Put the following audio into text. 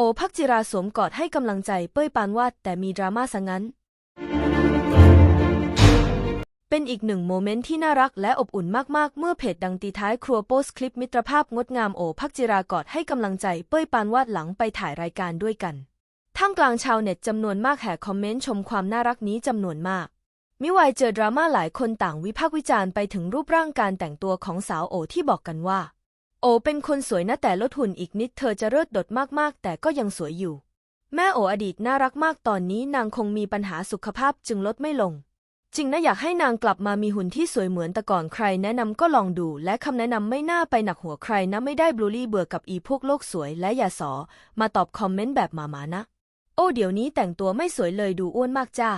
โอพักจิราสวมกอดให้กำลังใจเป้ยปานวาดแต่มีดราม่าซะงั้น เป็นอีกหนึ่งโมเมนต์ที่น่ารักและอบอุ่นมากๆ เมื่อเพจดังตีท้ายครัวโพสคลิปมิตรภาพงดงามโอพักจิรากอดให้กำลังใจเป้ยปานวาดหลังไปถ่ายรายการด้วยกัน ท่ามกลางชาวเน็ตจำนวนมากแห่คอมเมนต์ชมความน่ารักนี้จำนวนมาก มิวายเจอดราม่าหลายคนต่างวิพากษ์วิจารณ์ไปถึงรูปร่างการแต่งตัวของสาวโอที่บอกกันว่า โอเป็นคนสวยนะแต่ลดหุ่นอีกนิดเธอจะเลิศดดมากๆ แต่ก็ยังสวยอยู่ แม่โออดีตน่ารักมากตอนนี้นางคงมีปัญหาสุขภาพจึงลดไม่ลง จริงนะอยากให้นางกลับมามีหุ่นที่สวยเหมือนแต่ก่อนใครแนะนำก็ลองดู และคำแนะนำไม่น่าไปหนักหัวใครนะไม่ได้บลูลี่เบื่อกับอีพวกโลกสวยและอย่าสอ มาตอบคอมเมนต์แบบหมาๆนะ โอ้เดี๋ยวนี้แต่งตัวไม่สวยเลยดูอ้วนมากจ้า